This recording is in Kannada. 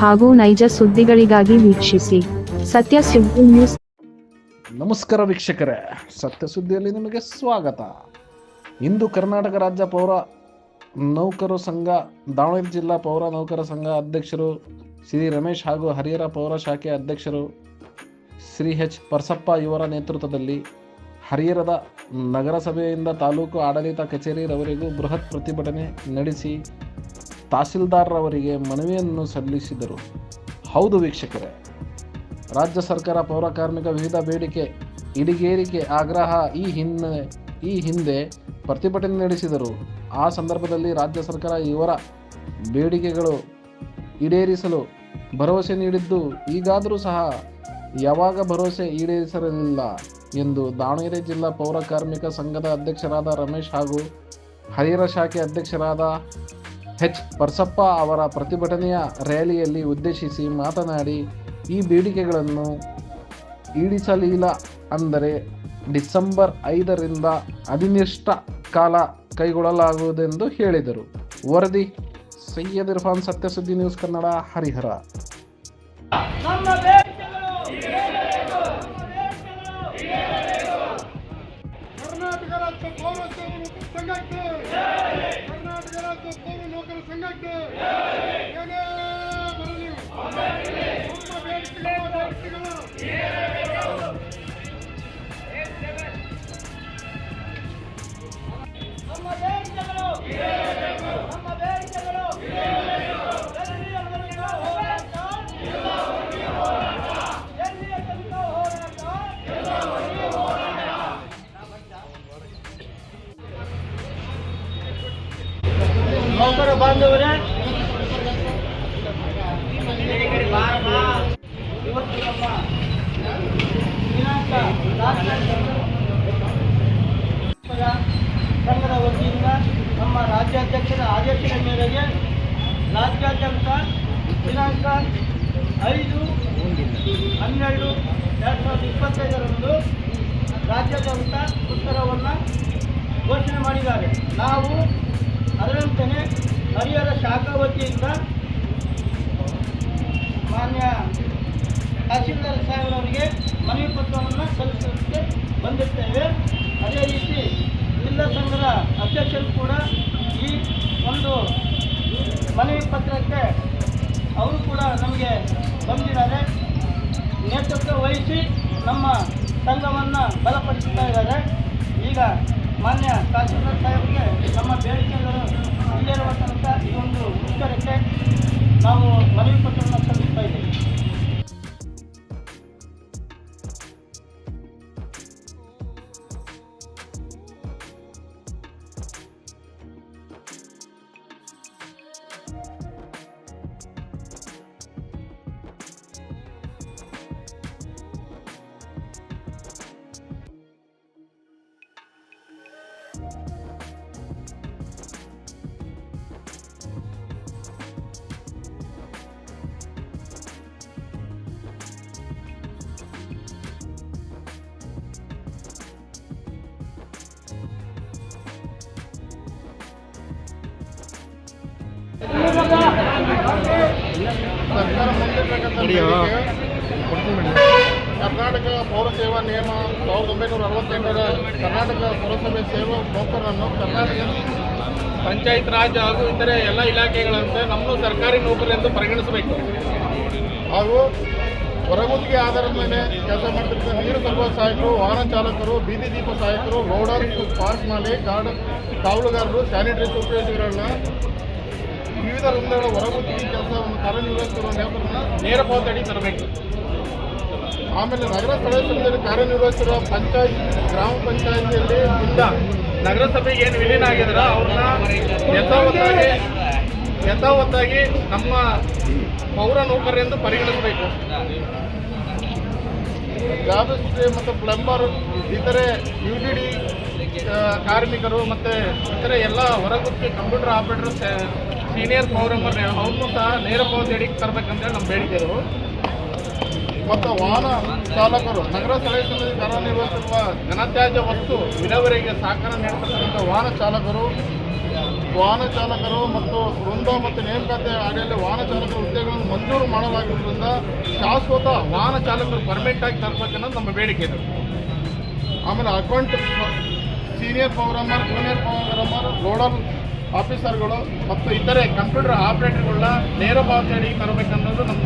ಹಾಗೂ ನೈಜ ಸುದ್ದಿಗಳಿಗಾಗಿ ವೀಕ್ಷಿಸಿ ಸತ್ಯ ಸುದ್ದಿ ನ್ಯೂಸ್. ನಮಸ್ಕಾರ ವೀಕ್ಷಕರೇ, ಸತ್ಯ ಸುದ್ದಿಯಲ್ಲಿ ನಿಮಗೆ ಸ್ವಾಗತ. ಇಂದು ಕರ್ನಾಟಕ ರಾಜ್ಯ ಪೌರ ನೌಕರ ಸಂಘ, ದಾವಣಗೆರೆ ಜಿಲ್ಲಾ ಪೌರ ನೌಕರ ಸಂಘ ಅಧ್ಯಕ್ಷರು ಶ್ರೀ ರಮೇಶ್ ಹಾಗೂ ಹರಿಹರ ಪೌರ ಶಾಖೆ ಅಧ್ಯಕ್ಷರು ಶ್ರೀ ಎಚ್ ಪರಸಪ್ಪ ಇವರ ನೇತೃತ್ವದಲ್ಲಿ ಹರಿಹರದ ನಗರಸಭೆಯಿಂದ ತಾಲೂಕು ಆಡಳಿತ ಕಚೇರಿಯವರೆಗೂ ಬೃಹತ್ ಪ್ರತಿಭಟನೆ ನಡೆಸಿ ತಹಸೀಲ್ದಾರ್ರವರಿಗೆ ಮನವಿಯನ್ನು ಸಲ್ಲಿಸಿದರು. ಹೌದು ವೀಕ್ಷಕರೇ, ರಾಜ್ಯ ಸರ್ಕಾರ ಪೌರ ಕಾರ್ಮಿಕ ವಿವಿಧ ಬೇಡಿಕೆ ಇಡಿಗೇರಿಕೆ ಆಗ್ರಹ ಈ ಹಿನ್ನೆ, ಈ ಹಿಂದೆ ಪ್ರತಿಭಟನೆ ನಡೆಸಿದರು. ಆ ಸಂದರ್ಭದಲ್ಲಿ ರಾಜ್ಯ ಸರ್ಕಾರ ಇವರ ಬೇಡಿಕೆಗಳು ಈಡೇರಿಸಲು ಭರವಸೆ ನೀಡಿದ್ದು, ಈಗಾದರೂ ಸಹ ಯಾವಾಗ ಭರವಸೆ ಈಡೇರಿಸಲಿಲ್ಲ ಎಂದು ದಾವಣಗೆರೆ ಜಿಲ್ಲಾ ಪೌರ ಕಾರ್ಮಿಕ ಸಂಘದ ಅಧ್ಯಕ್ಷರಾದ ರಮೇಶ್ ಹಾಗೂ ಹರಿಹರ ಶಾಖೆ ಅಧ್ಯಕ್ಷರಾದ ಎಚ್ ಪರಸಪ್ಪ ಅವರ ಪ್ರತಿಭಟನೆಯ ರ್ಯಾಲಿಯಲ್ಲಿ ಉದ್ದೇಶಿಸಿ ಮಾತನಾಡಿ, ಈ ಬೇಡಿಕೆಗಳನ್ನು ಈಡಿಸಲಿಲ್ಲ ಅಂದರೆ ಡಿಸೆಂಬರ್ ಐದರಿಂದ ಅನಿರ್ದಿಷ್ಟ ಕಾಲ ಕೈಗೊಳ್ಳಲಾಗುವುದೆಂದು ಹೇಳಿದರು. ವರದಿ, ಸೈಯದ್ ಇರ್ಫಾನ್ ಸತ್ಯಸುದ್ದಿ ನ್ಯೂಸ್ ಕನ್ನಡ, ಹರಿಹರ. ಕರ್ನಾಟಕ ರಾಜ್ಯ ಪೌರ ಸೇವಕರ ಸಂಘಕ್ಕೆ ಕರ್ನಾಟಕ ರಾಜ್ಯ ಪೌರ ನೌಕರ ಸಂಘಕ್ಕೆ ಏನೇ ಬರಲಿ ನಮ್ಮ ಬೇಡಿಕೆಗಳ ಬೇಡಿಕೆಗಳು ನೌಕರ ಬಾಂಧವರೇ. ಇವತ್ತು ನಮ್ಮ ದಿನಾಂಕ ಸಂಘದ ವತಿಯಿಂದ ನಮ್ಮ ರಾಜ್ಯಾಧ್ಯಕ್ಷರ ಆದೇಶದ ಮೇರೆಗೆ ರಾಜ್ಯಾದ್ಯಂತ ದಿನಾಂಕ ಐದು ಹನ್ನೆರಡು ಎರಡು ಸಾವಿರದ ಇಪ್ಪತ್ತೈದರಂದು ರಾಜ್ಯಾದ್ಯಂತ ಉತ್ತರವನ್ನು ಘೋಷಣೆ ಮಾಡಿದ್ದಾರೆ. ನಾವು ಅದರಂತೆಯೇ ಹರಿಹರ ಶಾಖಾ ವತಿಯಿಂದ ಮಾನ್ಯ ತಹಸೀಲ್ದಾರ್ ಸಾಹೇಬ್ರವರಿಗೆ ಮನವಿ ಪತ್ರವನ್ನು ಸಲ್ಲಿಸಲಿಕ್ಕೆ ಬಂದಿರ್ತೇವೆ. ಅದೇ ರೀತಿ ಜಿಲ್ಲಾ ಸಂಘದ ಅಧ್ಯಕ್ಷರು ಕೂಡ ಈ ಒಂದು ಮನವಿ ಪತ್ರಕ್ಕೆ ಅವರು ಕೂಡ ನಮಗೆ ಬಂದಿದ್ದಾರೆ. ನೇತೃತ್ವ ವಹಿಸಿ ನಮ್ಮ ಸಂಘವನ್ನು ಬಲಪಡಿಸ್ತಾ ಇದ್ದಾರೆ. ಈಗ ಮಾನ್ಯ ತಹಸೀಲ್ದಾರ್ ಸಾಹೇಬರಿಗೆ ನಮ್ಮ ಬೇಡಿಕೆಗಳು ಈಡೇರುವ ತನಕ ಈ ಒಂದು ನಾವು ಮನವಿ ಪತ್ರವನ್ನು ಸರ್ಕಾರ ಮುಂದಿರ್ತಕ್ಕಂಥ ಕರ್ನಾಟಕ ಪೌರ ಸೇವಾ ನಿಯಮ ಸಾವಿರದ ಒಂಬೈನೂರ ಅರವತ್ತೆಂಟರ ಕರ್ನಾಟಕ ಪೌರಸಭೆ ಸೇವಾ ನೌಕರರನ್ನು ಕರ್ನಾಟಕ ಪಂಚಾಯತ್ ರಾಜ್ ಹಾಗೂ ಇತರೆ ಎಲ್ಲ ಇಲಾಖೆಗಳಂತೆ ನಮ್ಮನ್ನು ಸರ್ಕಾರಿ ನೌಕರರೆಂದು ಪರಿಗಣಿಸಬೇಕು. ಹಾಗೂ ಹೊರಗುತ್ತಿಗೆ ಆಧಾರದ ಮೇಲೆ ಕೆಲಸ ಮಾಡ್ತಿರ್ತಕ್ಕಂಥ ನೀರು ತರುವ ಸಹಾಯಕರು, ವಾಹನ ಚಾಲಕರು, ಬೀದಿ ದೀಪ ಸಹಾಯಕರು ರೋಡರ್ ಪಾರ್ಕ್ ಗಾರ್ಡ್ ಕಾವಲುಗಾರರು, ಸ್ಯಾನಿಟರಿ ಸೂಪರ್ವೈಸರ್ಗಳನ್ನ ವಿವಿಧ ವೃಂದಗಳ ಹೊರಗುತ್ತಿಗೆ ಕೆಲಸವನ್ನು ಕಾರ್ಯನಿರ್ವಹಿಸುತ್ತಿರುವ ನೇಮಕರನ್ನ ನೇರ ಪಾವತಿ ತರಬೇಕು. ಆಮೇಲೆ ನಗರ ಸಂಸ್ಥೆಯಲ್ಲಿ ಕಾರ್ಯನಿರ್ವಹಿಸಿರುವ ಪಂಚಾಯತ್, ಗ್ರಾಮ ಪಂಚಾಯತಿಯಲ್ಲಿ ಇಂದ ನಗರಸಭೆಗೆ ಏನು ವಿಲೀನ ಆಗಿದ್ರ ಅವ್ರನ್ನ ಯಥಾವತ್ತಾಗಿ ಯಥಾವತ್ತಾಗಿ ನಮ್ಮ ಪೌರ ನೌಕರರೆಂದು ಪರಿಗಣಿಸಬೇಕು. ಜಾಬಸ್ಟ್ರಿ ಮತ್ತು ಪ್ಲಂಬರ್, ಇತರೆ ಯು ಡಿ ಡಿ ಕಾರ್ಮಿಕರು ಮತ್ತು ಇತರೆ ಎಲ್ಲ ಹೊರಗುತ್ತಿ ಕಂಪ್ಯೂಟರ್ ಆಪರೇಟರ್ ಸೀನಿಯರ್ ಪೌರಮರ್ ಅವ್ರನ್ನೂ ಸಹ ನೇರ ಪಾವತಿ ಅಡಿಗೆ ತರಬೇಕಂತೇಳಿ ನಮ್ಮ ಬೇಡಿಕೆ ಇರೋದು ಮತ್ತು ವಾಹನ ಚಾಲಕರು ನಗರ ಸ್ಥಳೀಯ ಸಮಿತಿ ಕಾರ್ಯನಿರ್ವಹಿಸಿರುವ ಘನತ್ಯಾಜ್ಯ ವಸ್ತು ವಿಲೇವಾರಿಗೆ ಸಹಕಾರ ನೀಡತಕ್ಕಂಥ ವಾಹನ ಚಾಲಕರು ವಾಹನ ಚಾಲಕರು ಮತ್ತು ವೃಂದ ಮತ್ತು ನೇಮಕಾತಿ ಅಡಿಯಲ್ಲಿ ವಾಹನ ಚಾಲಕರ ಹುದ್ದೆಗಳನ್ನು ಮಂಜೂರು ಮಾಡಲಾಗಿರುವುದರಿಂದ ಶಾಶ್ವತ ವಾಹನ ಚಾಲಕರು ಪರ್ಮನೆಂಟ್ ಆಗಿ ತರಬೇಕನ್ನೋದು ನಮ್ಮ ಬೇಡಿಕೆ ಇದೆ ಆಮೇಲೆ ಅಕೌಂಟ್ ಸೀನಿಯರ್ ಪೌರಮ್ಮರ್ ಜೂನಿಯರ್ ಪ್ರೋಗ್ರಾಮರ್ ಲೋಡರ್ ಆಫೀಸರ್ಗಳು ಮತ್ತು ಇತರೆ ಕಂಪ್ಯೂಟರ್ ಆಪರೇಟರ್ಗಳನ್ನ ನೇರ ಅಡಿಗೆ ತರಬೇಕನ್ನೋದು ನಮ್ಮ